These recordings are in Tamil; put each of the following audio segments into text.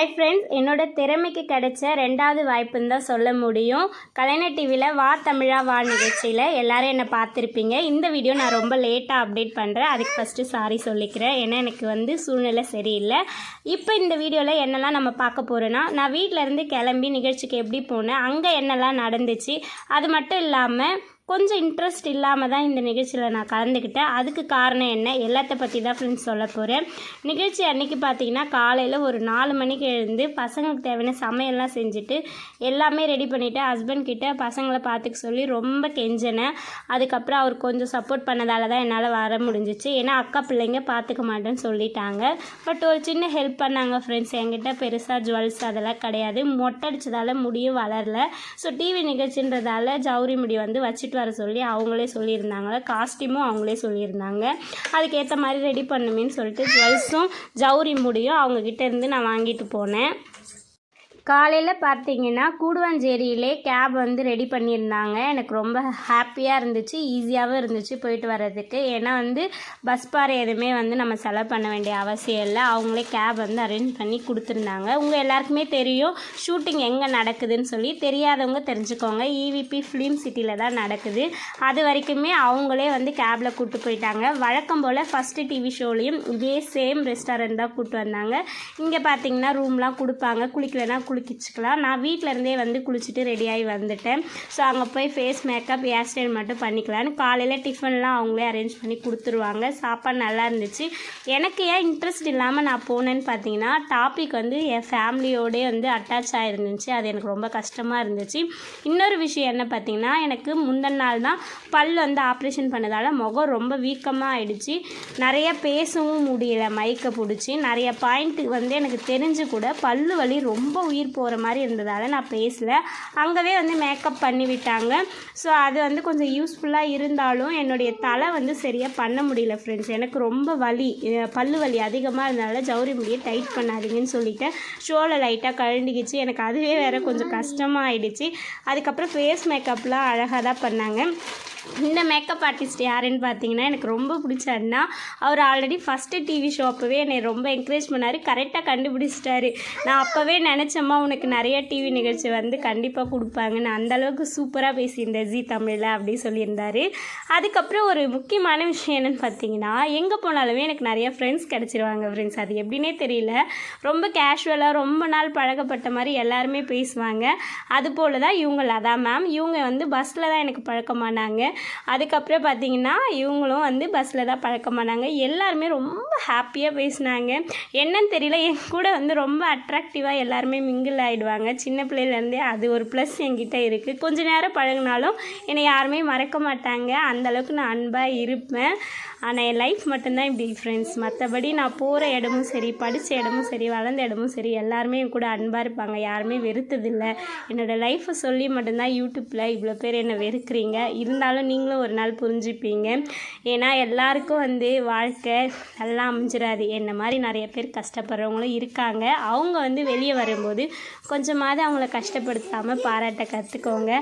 ஹாய் ஃப்ரெண்ட்ஸ் என்னோட திறமைக்கு கிடைச்ச ரெண்டாவது வாய்ப்புன்னு தான் சொல்ல முடியும். கலைஞர் டிவியில் வா தமிழா வா நிகழ்ச்சியில் எல்லோரும் என்னை பார்த்துருப்பீங்க. இந்த வீடியோ நான் ரொம்ப லேட்டாக அப்டேட் பண்ணுறேன் அதுக்கு ஃபஸ்ட்டு சாரி சொல்லிக்கிறேன். ஏன்னா எனக்கு வந்து சூழ்நிலை சரியில்லை. இப்போ இந்த வீடியோவில் என்னெல்லாம் நம்ம பார்க்க போகிறோன்னா நான் வீட்டில் இருந்து கிளம்பி நிகழ்ச்சிக்கு எப்படி போனேன் அங்கே என்னெல்லாம் நடந்துச்சு அது மட்டும் இல்லாமல் கொஞ்சம் இன்ட்ரெஸ்ட் இல்லாமல் தான் இந்த நிகழ்ச்சியில் நான் கலந்துக்கிட்டேன் அதுக்கு காரணம் என்ன? எல்லாத்த பற்றி தான் ஃப்ரெண்ட்ஸ் சொல்ல போகிறேன் நிகழ்ச்சி அன்னைக்கு பார்த்தீங்கன்னா காலையில் ஒரு நாலு மணிக்கு எழுந்து பசங்களுக்கு தேவையான சமையல்லாம் செஞ்சுட்டு எல்லாமே ரெடி பண்ணிவிட்டு ஹஸ்பண்ட் கிட்ட பசங்களை பார்த்துக்க சொல்லி ரொம்ப கெஞ்சினேன் அதுக்கப்புறம் அவர் கொஞ்சம் சப்போர்ட் பண்ணதால தான் என்னால் வர முடிஞ்சிச்சு. ஏன்னா அக்கா பிள்ளைங்க பார்த்துக்க மாட்டேன்னு சொல்லிட்டாங்க. பட் ஒரு சின்ன ஹெல்ப் பண்ணாங்க ஃப்ரெண்ட்ஸ் என்கிட்ட பெருசாக ஜுவல்ஸ் அதெல்லாம் கிடையாது. மொட்டடிச்சதால முடியும் வளரல. ஸோ டிவி நிகழ்ச்சின்றதால ஜவுரி முடி வந்து வச்சுட்டு வர சொல்லி அவங்களே சொல்லியிருந்தாங்க. காஸ்ட்யூமும் அவங்களே சொல்லியிருந்தாங்க. அதுக்கேற்ற மாதிரி ரெடி பண்ணுமேன்னு சொல்லிட்டு ஜுவல்ஸும் ஜவுரி முடியும். அவங்கக்கிட்ட இருந்து நான் வாங்கிட்டு போனேன். காலையில் பார்த்தீங்கன்னா கூடுவாஞ்சேரியிலே கேப் வந்து ரெடி பண்ணியிருந்தாங்க. எனக்கு ரொம்ப ஹாப்பியாக இருந்துச்சு ஈஸியாகவும் இருந்துச்சு போயிட்டு வர்றதுக்கு. ஏன்னா வந்து பஸ் பார் எதுவுமே வந்து நம்ம செலவு பண்ண வேண்டிய அவசியம் இல்லை. அவங்களே கேப் வந்து அரேஞ்ச் பண்ணி கொடுத்துருந்தாங்க. உங்கள் எல்லாருக்குமே தெரியும் ஷூட்டிங் எங்கே நடக்குதுன்னு சொல்லி. தெரியாதவங்க தெரிஞ்சுக்கோங்க. இவிபி ஃபிலிம் சிட்டியில் தான் நடக்குது. அது வரைக்குமே அவங்களே வந்து கேபில் கூப்பிட்டு போயிட்டாங்க. வழக்கம் போல் ஃபஸ்ட்டு டிவி ஷோலையும் இதே சேம் ரெஸ்டாரண்ட் தான் கூப்பிட்டு வந்தாங்க. இங்கே பார்த்தீங்கன்னா ரூம்லாம் கொடுப்பாங்க. குளிக்கலைன்னா குளிக்கிச்சுக்கலாம். நான் வீட்டில் இருந்தே வந்து குளிச்சுட்டு ரெடியாகி வந்துட்டேன். ஸோ அங்கே போய் ஃபேஸ் மேக்கப் ஹேர் ஸ்டைல் மட்டும் பண்ணிக்கலான்னு காலையில் டிஃபன்லாம் அவங்களே அரேஞ்ச் பண்ணி கொடுத்துருவாங்க. சாப்பாடு நல்லா இருந்துச்சு. எனக்கு ஏன் இன்ட்ரெஸ்ட் இல்லாமல் நான் போனேன்னு பார்த்தீங்கன்னா டாபிக் வந்து என் ஃபேமிலியோடே வந்து அட்டாச் ஆகிருந்துச்சு அது எனக்கு ரொம்ப கஷ்டமாக இருந்துச்சு. இன்னொரு விஷயம் என்ன பார்த்தீங்கன்னா எனக்கு முந்தின நாள் தான் பல் வந்து ஆப்ரேஷன் பண்ணதால் முகம் ரொம்ப வீக்கமாக ஆயிடுச்சு. நிறைய பேசவும் முடியல மைக்கை பிடிச்சி. நிறைய பாயிண்ட்டுக்கு வந்து எனக்கு தெரிஞ்சு கூட பல்லு வலி ரொம்ப உயிர் போகிற மாதிரி இருந்ததால் நான் பேசல. அங்கவே வந்து மேக்கப் பண்ணி விட்டாங்க. ஸோ அது வந்து கொஞ்சம் யூஸ்ஃபுல்லாக இருந்தாலும் என்னுடைய தலை வந்து சரியாக பண்ண முடியல ஃப்ரெண்ட்ஸ் எனக்கு ரொம்ப வலி பல்லு வலி அதிகமாக இருந்தனால ஜவுரி முடியை டைட் பண்ணாதீங்கன்னு சொல்லிட்டேன் ஷோவில் லைட்டாக கழண்டிக்கிச்சு. எனக்கு அதுவே வேறு கொஞ்சம் கஷ்டமாக ஆயிடுச்சு அதுக்கப்புறம் ஃபேஸ் மேக்கப்லாம் அழகாக தான் பண்ணாங்க. இந்த மேக்கப் ஆர்டிஸ்ட் யாருன்னு பார்த்தீங்கன்னா எனக்கு ரொம்ப பிடிச்ச அண்ணா அவர் ஆல்ரெடி ஃபஸ்ட்டு டிவி ஷோ அப்போவே என்னை ரொம்ப என்கரேஜ் பண்ணார். கரெக்டாக கண்டுபிடிச்சிட்டாரு. நான் அப்போவே நினச்சம்மா உனக்கு நிறைய டிவி நிகழ்ச்சி வந்து கண்டிப்பாக கொடுப்பாங்கன்னு அந்தளவுக்கு சூப்பராக பேசியிருந்தேன். ஜி தமிழில் அப்படி சொல்லியிருந்தார். அதுக்கப்புறம் ஒரு முக்கியமான விஷயம் என்னென்னு பார்த்தீங்கன்னா எங்கே போனாலுமே எனக்கு நிறைய ஃப்ரெண்ட்ஸ் கிடச்சிருவாங்க ஃப்ரெண்ட்ஸ் அது எப்படின்னே தெரியல. ரொம்ப கேஷுவலாக ரொம்ப நாள் பழகப்பட்ட மாதிரி எல்லாருமே பேசுவாங்க. அதுபோல் தான் இவங்க லதா மேம் இவங்க வந்து பஸ்ஸில் தான் எனக்கு பழக்கமானாங்க. அதுக்கப்புறம் பார்த்தீங்கன்னா இவங்களும் வந்து பஸ்ஸில் தான் பழக்கமானாங்க எல்லாருமே ரொம்ப ஹாப்பியாக பேசினாங்க. என்னன்னு தெரியல என் கூட வந்து ரொம்ப அட்ராக்டிவாக எல்லாருமே மிங்கிள் ஆகிடுவாங்க சின்ன பிள்ளையிலேருந்தே அது ஒரு ப்ளஸ் என்கிட்ட இருக்குது கொஞ்ச நேரம் பழகினாலும் என்னை யாருமே மறக்க மாட்டாங்க. அந்த அளவுக்கு நான் அன்பாக இருப்பேன். ஆனால் என் லைஃப் மட்டும்தான் இப்படி ஃப்ரெண்ட்ஸ் மற்றபடி நான் போகிற இடமும் சரி படித்த இடமும் சரி வளர்ந்த இடமும் சரி எல்லாருமே என் கூட அன்பாக இருப்பாங்க. யாருமே வெறுத்ததில்லை. என்னோடய லைஃப்பை சொல்லி மட்டும்தான் யூடியூப்பில் இவ்வளோ பேர் என்னை வெறுக்கிறீங்க. இருந்தாலும் நீங்களும் ஒரு நாள் புரிஞ்சுப்பீங்க. ஏன்னா எல்லாருக்கும் வந்து வாழ்க்கை நல்லா அமைஞ்சிடாது என்ன மாதிரி நிறைய பேர் கஷ்டப்படுறவங்களும் இருக்காங்க. அவங்க வந்து வெளியே வரும்போது கொஞ்சமாவது அவங்கள கஷ்டப்படுத்தாமல் பாராட்ட கற்றுக்கோங்க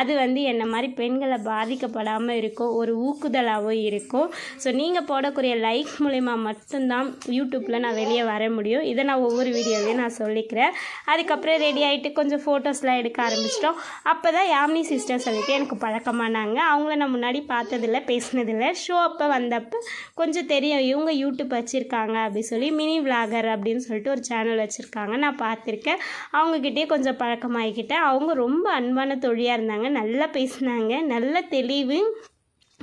அது வந்து என்ன மாதிரி பெண்களை பாதிக்கப்படாமல் இருக்கும். ஒரு ஊக்குதலாகவும் இருக்கும். ஸோ நீங்கள் போடக்கூடிய லைக் மூலிமா மட்டும்தான் யூடியூப்பில் நான் வெளியே வர முடியும். இதை நான் ஒவ்வொரு வீடியோலையும் நான் சொல்லிக்கிறேன். அதுக்கப்புறம் ரெடி ஆகிட்டு கொஞ்சம் ஃபோட்டோஸ்லாம் எடுக்க ஆரம்பிச்சிட்டோம். அப்போ தான் யாமினி சிஸ்டர் சொல்லிட்டு எனக்கு பழக்கமானாங்க. அவங்கள நான் முன்னாடி பார்த்ததில்ல பேசினதில்லை. ஷோ அப்போ வந்தப்போ கொஞ்சம் தெரியும் இவங்க யூடியூப் வச்சுருக்காங்க அப்படி சொல்லி மினி விளாகர் அப்படின்னு சொல்லிட்டு ஒரு சேனல் வச்சுருக்காங்க. நான் பார்த்துருக்கேன். அவங்கக்கிட்டே கொஞ்சம் பழக்கமாகிக்கிட்டேன் அவங்க ரொம்ப அன்பான தொழியாக இருந்தாங்க. நல்லா பேசினாங்க. நல்ல தெளிவு.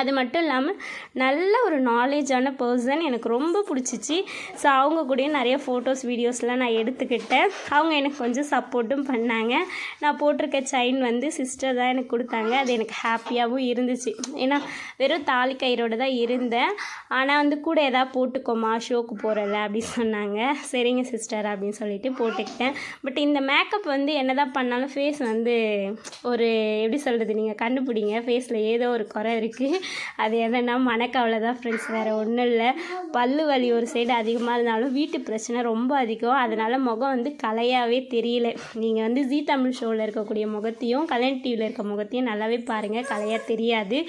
அது மட்டும் இல்லாமல் நல்ல ஒரு நாலேஜான பர்சன் எனக்கு ரொம்ப பிடிச்சிச்சு. ஸோ அவங்க கூடயும் நிறைய ஃபோட்டோஸ் வீடியோஸ்லாம் நான் எடுத்துக்கிட்டேன். அவங்க எனக்கு கொஞ்சம் சப்போர்ட்டும் பண்ணாங்க. நான் போட்டிருக்க செயின் வந்து சிஸ்டர் தான் எனக்கு கொடுத்தாங்க. அது எனக்கு ஹாப்பியாகவும் இருந்துச்சு. ஏன்னா வெறும் தாலி கயிறோடு தான் இருந்தேன். ஆனால் வந்து கூட எதாவது போட்டுக்கோமா ஷோக்கு போகிறல அப்படின்னு சொன்னாங்க. சரிங்க சிஸ்டர் அப்படின்னு சொல்லிட்டு போட்டுக்கிட்டேன். பட் இந்த மேக்கப் வந்து என்ன தான் பண்ணாலும் ஃபேஸ் வந்து ஒரு எப்படி சொல்கிறது நீங்கள் கண்டுபிடிங்க. ஃபேஸில் ஏதோ ஒரு குறை இருக்குது அது என்னென்னா மனக்கவலை தான் ஃப்ரெண்ட்ஸ் வேறு ஒன்றும் இல்லை. பல்லு வலி ஒரு சைடு அதிகமாக இருந்தாலும் வீட்டு பிரச்சனை ரொம்ப அதிகம். அதனால் முகம் வந்து கலையாகவே தெரியல. நீங்கள் வந்து ஜீ தமிழ் ஷோவில் இருக்கக்கூடிய முகத்தையும் கல்யாண் டிவியில் இருக்க முகத்தையும் நல்லாவே பாருங்கள் கலையாக தெரியாது.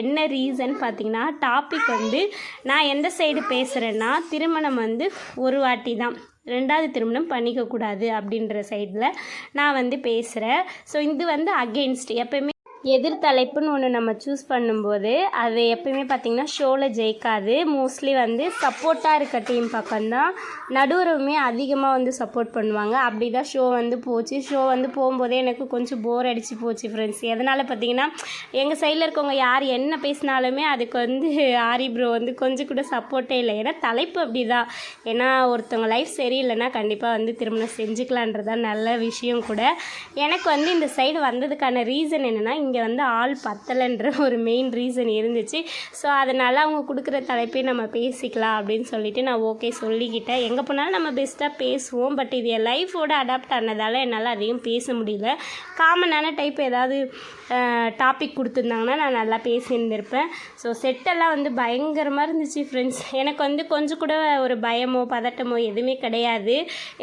என்ன ரீசன் பார்த்தீங்கன்னா டாபிக் வந்து நான் எந்த சைடு பேசுகிறேன்னா திருமணம் வந்து ஒரு வாட்டி தான். ரெண்டாவது திருமணம் பண்ணிக்கக்கூடாது அப்படின்ற சைடில் நான் வந்து பேசுகிறேன் ஸோ இது வந்து அகெயின்ஸ்ட் எப்பயுமே எதிர்த்தலைப்புன்னு ஒன்று நம்ம சூஸ் பண்ணும்போது அது எப்பயுமே பார்த்திங்கன்னா ஷோவில் ஜெயிக்காது. மோஸ்ட்லி வந்து சப்போர்ட்டாக இருக்க டீம் பக்கம்தான். நடுவுறவுமே அதிகமாக வந்து சப்போர்ட் பண்ணுவாங்க. அப்படி தான் ஷோ வந்து போச்சு. ஷோ வந்து போகும்போதே எனக்கு கொஞ்சம் போர் அடித்து போச்சு ஃப்ரெண்ட்ஸ் எதனால் பார்த்தீங்கன்னா எங்கள் சைடில் இருக்கவங்க யார் என்ன பேசினாலுமே அதுக்கு வந்து ஆரி ப்ரோ வந்து கொஞ்சம் கூட சப்போர்ட்டே இல்லை. ஏன்னா தலைப்பு அப்படி தான் ஏன்னா ஒருத்தவங்க லைஃப் சரியில்லைன்னா கண்டிப்பாக வந்து திருமணம் செஞ்சுக்கலான்றதான் நல்ல விஷயம் கூட. எனக்கு வந்து இந்த சைடு வந்ததுக்கான ரீசன் என்னென்னா இங்கே வந்து ஆள் பத்தலைன்ற ஒரு மெயின் ரீசன் இருந்துச்சு. ஸோ அதனால் அவங்க கொடுக்குற தலைப்பே நம்ம பேசிக்கலாம் அப்படின்னு சொல்லிட்டு நான் ஓகே சொல்லிக்கிட்டேன். எங்கே போனாலும் நம்ம பெஸ்ட்டாக பேசுவோம். பட் இது என் லைஃபோட அடாப்ட் ஆனதால் என்னால் அதிகம் பேச முடியல. காமனான டைப் ஏதாவது டாபிக் கொடுத்துருந்தாங்கன்னா நான் நல்லா பேசியிருந்திருப்பேன். ஸோ செட்டெல்லாம் வந்து பயங்கரமாக இருந்துச்சு ஃப்ரெண்ட்ஸ் எனக்கு வந்து கொஞ்சம் கூட ஒரு பயமோ பதட்டமோ எதுவுமே கிடையாது.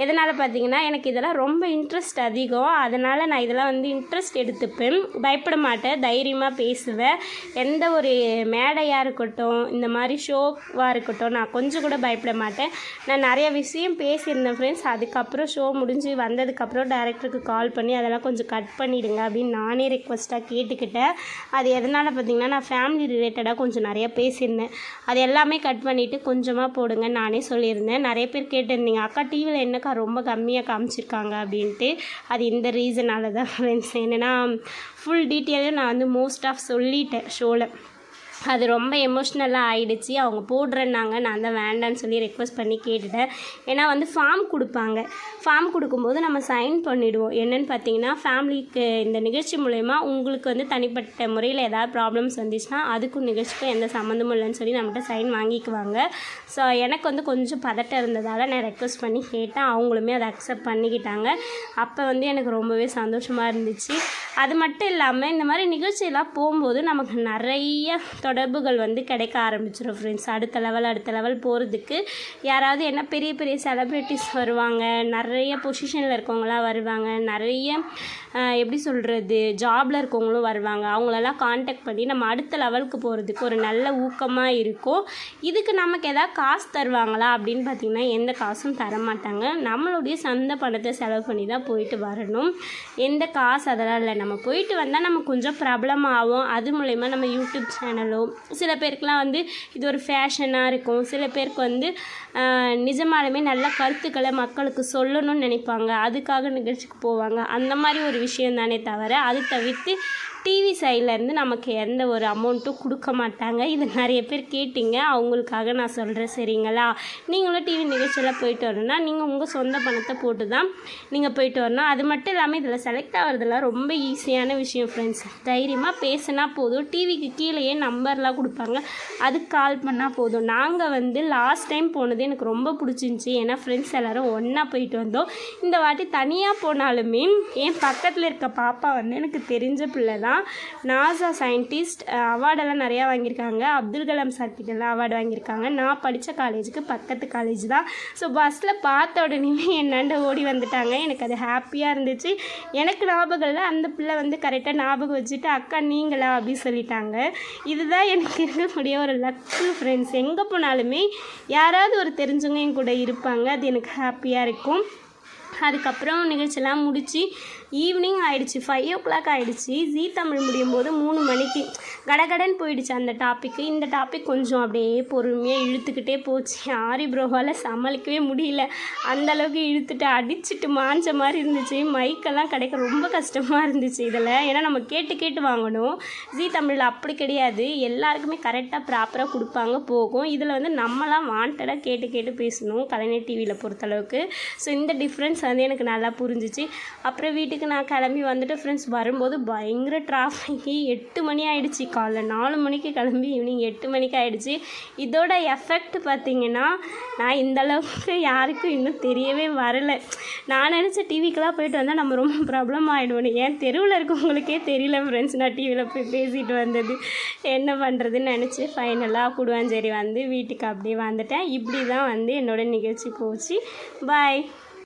எதனால் பார்த்தீங்கன்னா எனக்கு இதெல்லாம் ரொம்ப இன்ட்ரெஸ்ட் அதிகம். அதனால் நான் இதெல்லாம் வந்து இன்ட்ரெஸ்ட் எடுத்துப்பேன். பயப்பட மாட்டேன் தைரியமாக பேசுவேன். எந்த ஒரு மேடையாக இருக்கட்டும் இந்த மாதிரி ஷோவாக இருக்கட்டும் நான் கொஞ்சம் கூட பயப்பட மாட்டேன். நான் நிறைய விஷயம் பேசியிருந்தேன் ஃப்ரெண்ட்ஸ் அதுக்கப்புறம் ஷோ முடிஞ்சு வந்ததுக்கப்புறம் டேரக்டருக்கு கால் பண்ணி அதெல்லாம் கொஞ்சம் கட் பண்ணிவிடுங்க அப்படின்னு நானே ரெக்வஸ்ட்டாக கேட்டுக்கிட்டேன். அது எதனால் பார்த்திங்கன்னா நான் ஃபேமிலி ரிலேட்டடாக கொஞ்சம் நிறைய பேசியிருந்தேன். அது எல்லாமே கட் பண்ணிவிட்டு கொஞ்சமாக போடுங்க நானே சொல்லியிருந்தேன். நிறைய பேர் கேட்டிருந்தீங்க அக்கா டிவியில் என்னக்கா ரொம்ப கம்மியாக காமிச்சிருக்காங்க? அப்படின்ட்டு. அது இந்த ரீசனால தான் ஃப்ரெண்ட்ஸ் என்னென்னா ஃபுல் டீட்டெயிலும் நான் வந்து மோஸ்ட் ஆஃப் சொல்லிட்டேன் ஷோவில் அது ரொம்ப எமோஷ்னலாக ஆயிடுச்சு. அவங்க போடுறேன்னாங்க. நான் தான் வேண்டான்னு சொல்லி ரெக்வஸ்ட் பண்ணி கேட்டுட்டேன். ஏன்னா வந்து ஃபார்ம் கொடுப்பாங்க. ஃபார்ம் கொடுக்கும்போது நம்ம சைன் பண்ணிவிடுவோம் என்னென்னு பார்த்தீங்கன்னா ஃபேமிலிக்கு இந்த நிகழ்ச்சி மூலயமா உங்களுக்கு வந்து தனிப்பட்ட முறையில் ஏதாவது ப்ராப்ளம்ஸ் வந்துச்சுன்னா அதுக்கும் நிகழ்ச்சிக்கும் எந்த சம்மந்தமும் இல்லைன்னு சொல்லி நம்மகிட்ட சைன் வாங்கிக்குவாங்க. ஸோ எனக்கு வந்து கொஞ்சம் பதட்டம் இருந்ததால் நான் ரெக்வஸ்ட் பண்ணி கேட்டேன். அவங்களுமே அதை அக்செப்ட் பண்ணிக்கிட்டாங்க. அப்போ வந்து எனக்கு ரொம்பவே சந்தோஷமாக இருந்துச்சு. அது மட்டும் இல்லாமல் இந்த மாதிரி நிகழ்ச்சியெல்லாம் போகும்போது நமக்கு நிறைய தொடர்புகள் வந்து கிடைக்க ஆரம்பிச்சிடும் ஃப்ரெண்ட்ஸ் அடுத்த லெவல் அடுத்த லெவல் போகிறதுக்கு யாராவது என்ன பெரிய பெரிய செலிப்ரிட்டிஸ் வருவாங்க நிறைய பொசிஷனில் இருக்கவங்களாம் வருவாங்க நிறைய எப்படி சொல்கிறது ஜாபில் இருக்கவங்களும் வருவாங்க. அவங்களெல்லாம் காண்டாக்ட் பண்ணி நம்ம அடுத்த லெவலுக்கு போகிறதுக்கு ஒரு நல்ல ஊக்கமாக இருக்கும். இதுக்கு நமக்கு எதாவது காசு தருவாங்களா அப்படின்னு பார்த்திங்கன்னா எந்த காசும் தரமாட்டாங்க. நம்மளுடைய சொந்த பணத்தை செலவு பண்ணி தான் போயிட்டு வரணும். எந்த காசு அதெல்லாம் இல்லை. நம்ம போயிட்டு வந்தால் நம்ம கொஞ்சம் பிரபலம் ஆகும். அது மூலயமா நம்ம யூடியூப் சேனலோ சில பேருக்குலாம் வந்து இது ஒரு ஃபேஷனாக இருக்கும். சில பேருக்கு வந்து நிஜமாலுமே நல்ல கருத்துக்களை மக்களுக்கு சொல்லணும்னு நினைப்பாங்க. அதுக்காக நிகழ்ச்சிக்கு போவாங்க. அந்த மாதிரி ஒரு விஷயம் தானே தவிர அது தவிர்த்து டிவி சைட்லேருந்து நமக்கு எந்த ஒரு அமௌண்ட்டும் கொடுக்க மாட்டாங்க. இது நிறைய பேர் கேட்டிங்க. அவங்களுக்காக நான் சொல்கிறேன் சரிங்களா? நீங்களும் டிவி நிகழ்ச்சியில் போயிட்டு வரணும்னா நீங்கள் உங்கள் சொந்த பணத்தை போட்டு தான் நீங்கள் போயிட்டு வரணும். அது மட்டும் இல்லாமல் இதில் செலக்ட் ஆகிறதுலாம் ரொம்ப ஈஸியான விஷயம் ஃப்ரெண்ட்ஸ் தைரியமாக பேசினா போதும். டிவிக்கு கீழேயே நம்பர்லாம் கொடுப்பாங்க. அதுக்கு கால் பண்ணால் போதும். நாங்கள் வந்து லாஸ்ட் டைம் போனது எனக்கு ரொம்ப பிடிச்சிருந்துச்சி. ஏன்னா ஃப்ரெண்ட்ஸ் எல்லோரும் ஒன்றா போயிட்டு வந்தோம். இந்த வாட்டி தனியாக போனாலுமே என் பக்கத்தில் இருக்க பாப்பா வந்து எனக்கு தெரிஞ்ச பிள்ளை தான். நாசா சயின்டிஸ்ட் அவார்டெல்லாம் நிறையா வாங்கியிருக்காங்க. அப்துல் கலாம் சார்கிட்டலாம் அவார்டு வாங்கியிருக்காங்க. நான் படித்த காலேஜுக்கு பக்கத்து காலேஜ் தான். ஸோ பஸ்ஸில் பார்த்த உடனே என்னாண்ட ஓடி வந்துட்டாங்க. எனக்கு அது ஹாப்பியாக இருந்துச்சு. எனக்கு ஞாபகம் இல்லை. அந்த பிள்ளை வந்து கரெக்டாக ஞாபகம் வச்சுட்டு அக்கா நீங்களா? அப்படின்னு சொல்லிட்டாங்க. இதுதான் எனக்கு இருக்கக்கூடிய ஒரு லக்கு ஃப்ரெண்ட்ஸ் எங்கே போனாலுமே யாராவது ஒரு தெரிஞ்சவங்க என் கூட இருப்பாங்க. அது எனக்கு ஹாப்பியாக இருக்கும். அதுக்கப்புறம் நிகழ்ச்சியெல்லாம் முடித்து ஈவினிங் ஆயிடுச்சு ஃபைவ் ஓ கிளாக் ஆயிடுச்சு. ஜீ தமிழ் முடியும் போது மூணு மணிக்கு கடகடன் போயிடுச்சு அந்த டாப்பிக்கு இந்த டாபிக் கொஞ்சம் அப்படியே பொறுமையாக இழுத்துக்கிட்டே போச்சு. ஆரி ப்ரோவால் சமாளிக்கவே முடியல. அந்த அளவுக்கு இழுத்துட்டு அடிச்சுட்டு மாஞ்ச மாதிரி இருந்துச்சு. மைக்கெல்லாம் கிடைக்க ரொம்ப கஷ்டமாக இருந்துச்சு இதில். ஏன்னா நம்ம கேட்டு கேட்டு வாங்கணும். ஜீ தமிழில் அப்படி கிடையாது. எல்லாருக்குமே கரெக்டாக ப்ராப்பராக கொடுப்பாங்க போகும். இதில் வந்து நம்மளாம் வாண்டடாக கேட்டு கேட்டு பேசணும். கலைஞர் டிவியில் பொறுத்தளவுக்கு ஸோ இந்த டிஃப்ரென்ஸ் வந்து எனக்கு நல்லா புரிஞ்சிச்சு. அப்புறம் வீட்டுக்கு நான் கிளம்பி வந்துட்டு ஃப்ரெண்ட்ஸ் வரும்போது பயங்கர டிராஃபிக்கு எட்டு மணி ஆகிடுச்சு காலைல நாலு மணிக்கு கிளம்பி ஈவினிங் எட்டு மணிக்கு ஆகிடுச்சி இதோட எஃபெக்ட் பார்த்தீங்கன்னா நான் இந்த அளவுக்கு யாருக்கும் இன்னும் தெரியவே வரலை. நான் நினச்ச டிவிக்கெலாம் போயிட்டு வந்தால் நம்ம ரொம்ப ப்ராப்ளம் ஆகிடுவோம் ஏன் தெருவில் இருக்கவங்களுக்கே தெரியல ஃப்ரெண்ட்ஸ் நான் டிவியில் போய் பேசிட்டு வந்தது. என்ன பண்ணுறதுன்னு நினச்சி ஃபைனலாக கூடுவாஞ்சேரி வந்து வீட்டுக்கு அப்படியே வந்துட்டேன். இப்படி தான் வந்து என்னோட நிகழ்ச்சி போச்சு. பாய்